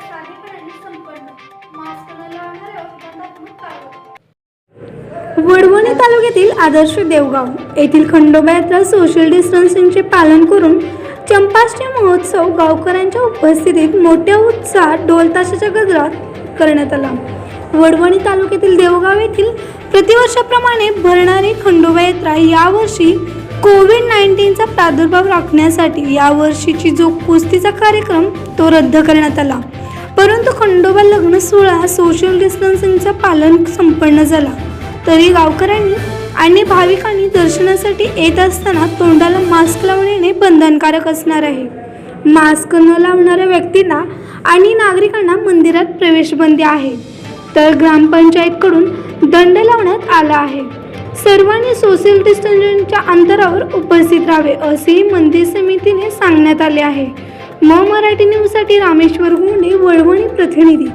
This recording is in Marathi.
संपन्न. मास्क न दंडात्मक कारवाई वडवणी तालुक्यातील आदर्श देवगाव येथील खंडोबा यात्रा सोशल डिस्टन्सिंगचे पालन करून चंपाष्टी महोत्सव गावकऱ्यांच्या उपस्थितीत मोठ्या उत्साहात ढोलताशाच्या गजरात करण्यात आला. वडवणी तालुक्यातील देवगाव येथील प्रतिवर्षाप्रमाणे भरणारी खंडोबा यात्रा यावर्षी कोविड नाईन्टीनचा प्रादुर्भाव राखण्यासाठी यावर्षीची जो कुस्तीचा कार्यक्रम तो रद्द करण्यात आला. परंतु खंडोबा लग्न सोहळा सोशल डिस्टन्सिंगचा पालन संपन्न झाला. तरी गावकऱ्यांनी आणि भाविकांनी दर्शनासाठी येत असताना तोंडाला मास्क लावणे बंधनकारक असणार आहे. मास्क न लावणाऱ्या व्यक्तींना आणि नागरिकांना मंदिरात प्रवेशबंदी आहे. तर ग्रामपंचायतकडून दंड लावण्यात आला आहे. सर्वांनी सोशल डिस्टन्सिंगच्या अंतरावर उपस्थित राहावे असेही मंदिर समितीने सांगण्यात आले आहे. मराठी न्यूजसाठी रामेश्वर गुंडे वळवणी प्रतिनिधी.